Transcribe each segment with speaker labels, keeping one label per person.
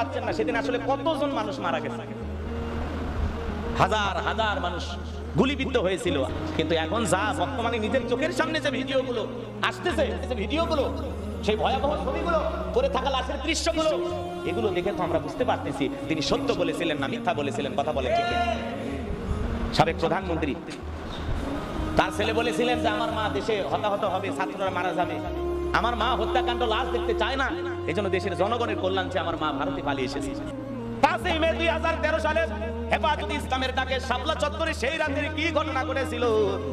Speaker 1: পারছেন না। সেদিন আসলে কতজন মানুষ মারা গেছে? হাজার হাজার মানুষ গুলিবিদ্ধ হয়েছিল। কিন্তু এখন যা বর্তমানে নিজের চোখের সামনে যে ভিডিওগুলো আসতেছে, যে ভিডিওগুলো, সেই ভয়াবহ ছবিগুলো পরে থাকা লাশের দৃশ্যগুলো, এগুলো দেখে তো আমরা বুঝতে পারতেছি, তিনি সত্য বলেছিলেন না মিথ্যা বলেছিলেন, কথা বলে ঠিক সাবেক প্রধানমন্ত্রী, তার ছেলে বলেছিলেন যে, আমার মা দেশে হতাহত হবে, ছাত্ররা মারা যাবে। আমার মা হত্যাকাণ্ড লাশ দেখতে চায় না এই জন্য দেশের জনগণের কল্যাণ চেয়ে আমার মা ভারতে পালিয়ে এসেছে। পাঁচই মে দুই তেরো সালে হেফাজত ইসলামের ডাকে শাপলা চত্বরে সেই রাতে কি ঘটনা ঘটেছিল?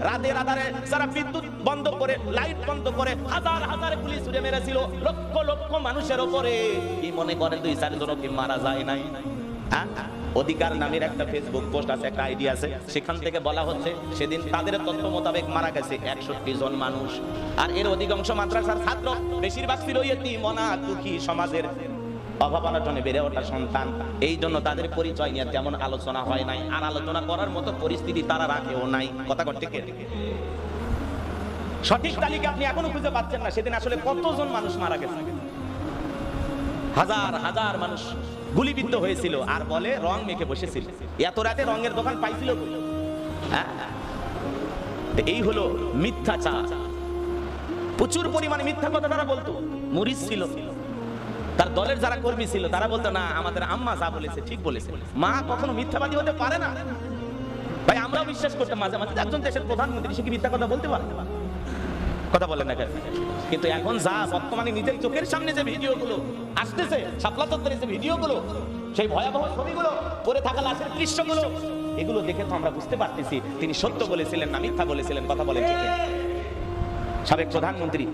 Speaker 1: রাতের আধারে যারা বিদ্যুৎ বন্ধ করে, লাইট বন্ধ করে হাজার হাজার পুলিশ ছুড়ে মেরেছিল লক্ষ লক্ষ মানুষের ওপরে। কি মনে করেন দুই চারজন কি মারা যায় নাই? হ্যাঁ? অধিকার নামের একটা ফেসবুক পোস্ট আছে, একটা আইডি আছে। সেখান থেকে বলা হচ্ছে, সেদিন তাদের তথ্য মোতাবেক মারা গেছে একষট্টি জন মানুষ। আর এর অধিকাংশ মাদ্রাসার ছাত্র, বেশিরভাগ ছিল মনা দুঃখী সমাজের বেড়ে ওঠা সন্তান। এই জন্য তাদের পরিচয় নিয়ে তেমন আলোচনা হয় নাই। আর আলোচনা করার মতো পরিস্থিতি তারা রাখেও নাই। কথা করতে কে সঠিক তালিকা আপনি এখনও খুঁজে পাচ্ছেন না। সেদিন আসলে কতজন মানুষ মারা গেছে? হাজার হাজার মানুষ গুলিবিদ্ধ হয়েছিল। আর বলে রং মেখে বসেছিল। এত রাতে রঙের দোকান পাইছিল হ্যাঁ? এই হলো মিথ্যাচার। প্রচুর পরিমাণে মিথ্যা কথা তারা বলতো। মরিচ ছিল। তার দলের যারা কর্মী ছিল, তারা বলতো, না, আমাদের আম্মা যা বলেছে, ঠিক বলেছে। মা কখনো মিথ্যাবাদী হতে পারে না? ভাই, আমরাও বিশ্বাস করতাম মাঝে মাঝে। একজন দেশের প্রধানমন্ত্রী, সে কি মিথ্যা কথা বলতে পারে? কথা বলেন না কেন? কিন্তু এখন যা বর্তমানে নিজের চোখের সামনে যে ভিডিওগুলো আসতেছে, শাপলা চত্বরের যে ভিডিওগুলো, সেই ভয়াবহ ছবিগুলো পরে থাকা লাশের দৃশ্যগুলো, এগুলো দেখে তো আমরা বুঝতে পারতেছি, তিনি সত্য বলেছিলেন না মিথ্যা বলেছিলেন, কথা বলেন সাবেক প্রধানমন্ত্রী,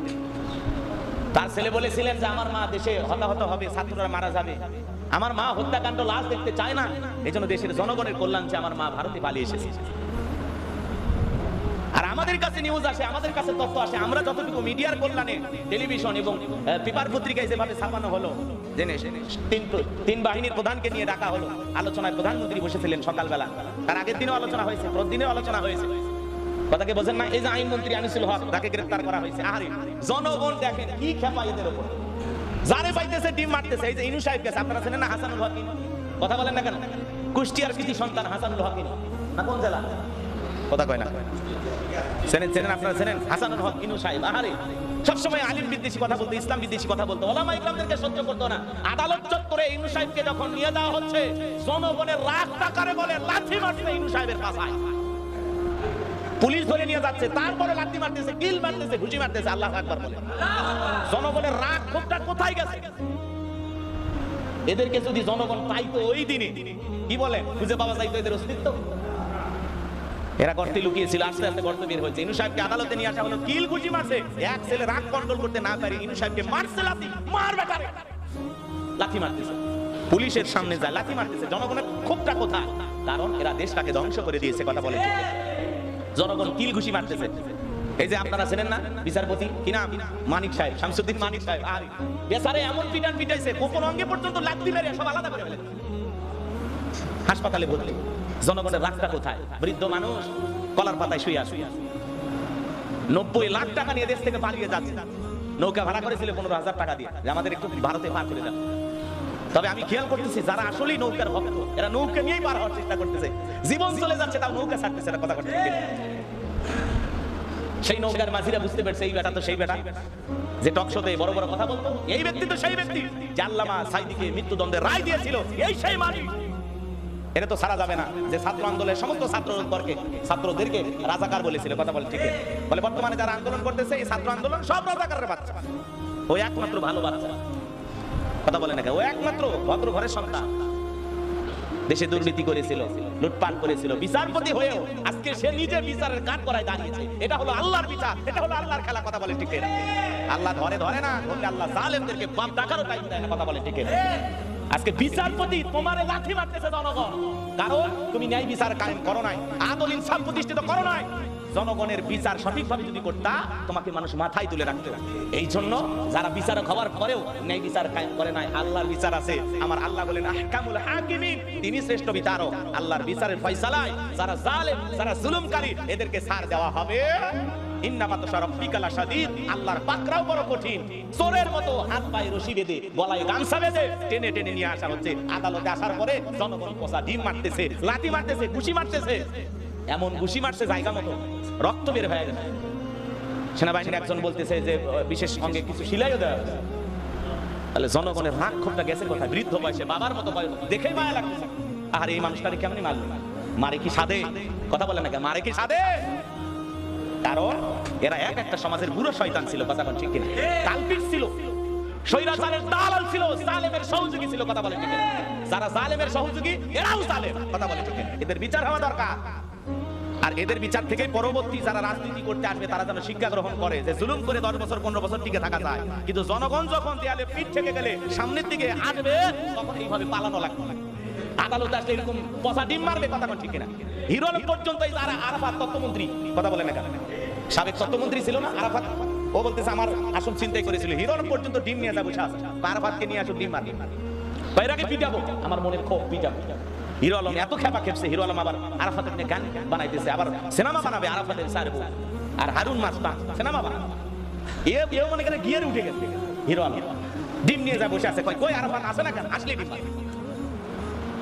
Speaker 1: তার ছেলে বলেছিলেন যে, আমার মা দেশে হতাহত হবে, ছাত্ররা মারা যাবে। আমার মা হত্যাকাণ্ড লাশ দেখতে চায় না। এই জন্য দেশের জনগণের কল্যাণ চেয়ে আমার মা ভারতে পালিয়ে এসেছে। আর আমাদের কাছে নিউজ আসে, আমাদের কাছে তথ্য আসে। আমরা যতটুকু মিডিয়ার কল্যাণে টেলিভিশন এবং পেপার পত্রিকায় যেভাবে ছাপানো হলো, জেনে তিন তিন বাহিনীর প্রধানকে নিয়ে ডাকা হলো। আলোচনায় প্রধানমন্ত্রী বসেছিলেন সকালবেলা। তার আগের দিনও আলোচনা হয়েছে প্রতিদিনও আলোচনা হয়েছে। কথাকে বোঝেন না, এই যে আইনমন্ত্রী আনিসুল হক, তাকে গ্রেফতার করা হয়েছে। আরে জনগণ দেখেন কি খেপা এদের উপর যারে পাইতেছে, ডিম মারতেছে। এই যে ইনু সাহেব আপনারা চেনেন না হাসানুল হক ইনু? কথা বলেন না কেন? কুষ্টিয়ার কৃতি সন্তান হাসানুল হক না, কোন জেলা? কথা কয় না? চেনেন চেনেন আপনারা, চেনেন? হক, ইনু সাহেব, আহারে! সবসময় আলিম বিদ্বেষী কথা বলতো, ইসলাম বিদ্বেষী কথা বলতো, ওলামা ইকরামদেরকে সহ্য করতো না। আদালত চত্বরে ইনু সাহেবকে যখন নিয়ে হচ্ছে, জনগণের রাগ টাকারে বলে লাঠি মারছে ইনু সাহেবের পাশায়। পুলিশ ধরে নিয়ে যাচ্ছে, তারপরে লাঠি মারতেছে মারতেছে, ঘুষি মারতেছে, আল্লাহ আকবার বলে। জনগণের রাগ ক্ষোভটা কোথায় গেছে? এদেরকে যদি জনগণ পাইতো ওই দিনে, কি বলে? খুঁজে পাওয়া যাইতো এদের অস্তিত্ব? এরা গর্তে লুকিয়েছিল, আস্তে আস্তে গর্ত বের হয়েছে। ইনু সাহেবকে আদালতে নিয়ে আসা হলো, কিল ঘুষি মারছে। এক ছেলে রাগ কন্ট্রোল করতে না পারে, ইনু সাহেবকে মারছে লাঠি মার বেটারে লাঠি মারতেছে। পুলিশের সামনে যায় লাঠি মারতেছে। জনগণের ক্ষোভটা কোথায়? কারণ এরা দেশটাকে ধ্বংস করে দিয়েছে, কথা বলে। জনগণ কিল ঘুষি মারতেছে। এই যে আপনারা চেনেন না, বিচারপতি, কি নাম? মানিক সাহেব, শামসুদ্দিন মানিক সাহেব আর বেচারে এমন পিটান পিটাইছে, গোপন অঙ্গে পর্যন্ত লাঠি মেরে সব আলাদা করে ফেলে হাসপাতালে ভর্তি। জনগণের রাস্তা কোথায়? বৃদ্ধ মানুষ, কলার পাতায় শুয়ে শুয়ে নব্বই লাখ টাকা নিয়ে দেশ থেকে পালিয়ে যাচ্ছে। নৌকা ভাড়া করেছিল পনেরো হাজার টাকা দিয়ে। আমাদের একটু ভারতে পার করে দেন। তবে আমি খেয়াল করতেছি, যারা আসলেই নৌকার ভক্ত, এরা নৌকা নিয়েই পার হওয়ার চেষ্টা করতেছে। জীবন চলে যাচ্ছে, তাও নৌকা ছাড়তেছে না, কথা করতেছে সেই নৌকার মাঝিরা বুঝতে পারছে, এই বেটা তো সেই বেটা। যে টক শোতে বড় বড় কথা বলতো, এই ব্যক্তি তো সেই ব্যক্তি। আল্লামা সাইদিকে মৃত্যুদণ্ডের রায় দিয়েছিল, এই সেই মালিক। এটা তো সারা যাবে না। যে ছাত্র আন্দোলনের সমস্ত ছাত্র বর্গে ছাত্রদেরকে রাজাকার বলেছিল, কথা বলে ঠিক বলে বর্তমানে যারা আন্দোলন করতেছে, এই ছাত্র আন্দোলন সব রাজাকারের বাচ্চা। ওই একমাত্র ভালো বাচ্চা। কথা বলে না কেন? ও একমাত্র ভদ্র ঘরের সন্তান। দেশে দুর্নীতি করেছিল, লুটপাট করেছিল। বিচারপতি হয়েও আজকে সে নিজে বিচারের কাঠ করায় দাঁড়িয়েছে। এটা হলো আল্লাহর বিচার, এটা হলো আল্লাহর খেলা, কথা বলে ঠিক আল্লাহ ধরে ধরে না আল্লাহ জালেমদেরকে বাপ ডাকারও টাইম দেয় না, কথা বলে ঠিক। আজকে বিচারপতি তোমার লাঠি মারতেছে জনগণ। কারণ তুমি ন্যায় বিচার কায়েম করো নাই, আদল ইনসাফ প্রতিষ্ঠিত করো নাই। জনগণের বিচার সঠিকভাবে যদি করতা, তোমাকে মানুষ মাথায় তুলে রাখতো এই জন্য যারা বিচারক হওয়ার পরেও ন্যায় বিচার কায়েম করে নাই, আল্লাহর বিচার আছে। আমার আল্লাহ বলেন, আহকামুল হাকিমিন তিনি শ্রেষ্ঠ বিচারক। আল্লাহর বিচারের ফয়সালায় যারা জালেম, যারা জুলুমকারী, এদেরকে ছাড় দেওয়া হবে। আল্লাহর একজন বলতেছে যে, বিশেষ সঙ্গে কিছু সিলাইও দেওয়া জনগণের রাগ ক্ষোভটা গেছে কোথায়? বৃদ্ধ বয়সে, বাবার মতো দেখেই মায়া লাগতেছে। আর, এই মানুষটাকে কেমনি মারলো? মারে কি সাদে কথা বলে না মারে কি সাদে কারণ এরা এক একটা সমাজের বুড়ো শয়তান ছিল, কথা ঠিক কিনা। কাল্পিক ছিল, স্বৈরাচারের দালাল ছিল সহযোগী ছিল, কথা ঠিক যারা সহযোগী, এরাও কথা ঠিক এদের বিচার হওয়া দরকার। আর এদের বিচার থেকে পরবর্তী যারা রাজনীতি করতে আসবে, তারা যেন শিক্ষা গ্রহণ করে যে জুলুম করে দশ বছর, পনেরো বছর টিকে থাকা যায়। কিন্তু জনগণ যখন দেয়ালে পিঠ থেকে গেলে সামনের দিকে আসবে, তখন এইভাবে পালানো লাগবে আদালতে আসলে এরকম পচা ডিম মারবে, কথা কোন ঠিক কিনা? হিরো আলম পর্যন্ত এই যারা আরাফাত তত্ত্বমন্ত্রী, কথা বলে না কেন? সাবেক তত্ত্বমন্ত্রী ছিল না আরাফাত? ও বলতেছে আমার আসন চিন্তাই করেছিল। হিরো আলম পর্যন্ত ডিম নিয়ে যাব সাহস আরাফাতকে নিয়ে আসো, ডিম মারবে। বাইরাকে পিটাবো। আমার মনের ক্ষোভ, পিটাবো। হিরো আলম এত খেপা খেপছে, হিরো আলম আবার আরাফাতের নিয়ে গান বানাইতেছে, আবার সিনেমা বানাবে, আরাফাতের স্যার আর হারুন মাস্তান সিনেমা বানাবে। এ এও মনে করে গিয়ারে উঠে গেছে। হিরো আলম, ডিম নিয়ে যা বসে আছে কই কই আরাফাত আসে না কেন? আসলে ডিম।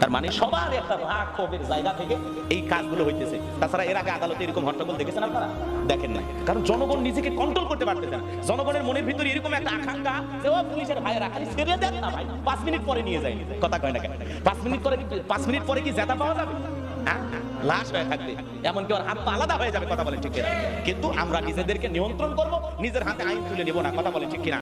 Speaker 1: তার মানে সবার একটা রাগ ক্ষোভের জায়গা থেকে এই কাজগুলো হইতেছে। তাছাড়া এর আগে আদালতে এরকম হট্টগোল দেখেছেন আপনারা? দেখেন না কারণ জনগণ নিজেকে কন্ট্রোল করতে পারতেছে না। জনগণের মনের ভিতরে এরকম একটা আকাঙ্ক্ষা যে, ও, পুলিশের ভাইয়েরা খালি ছেড়ে দেন না ভাই। পাঁচ মিনিট পরে নিয়ে যায় কথা কয় না কেন? পাঁচ মিনিট পরে পাঁচ মিনিট পরে কি জেতা পাওয়া যাবে? লাশ হয়ে থাকবে। এমনকি ওর হাত পা আলাদা হয়ে যাবে, কথা বলে ঠিক কিনা। কিন্তু আমরা নিজেদেরকে নিয়ন্ত্রণ করব, নিজের হাতে আইন তুলে নেব না, কথা বলে ঠিক কিনা?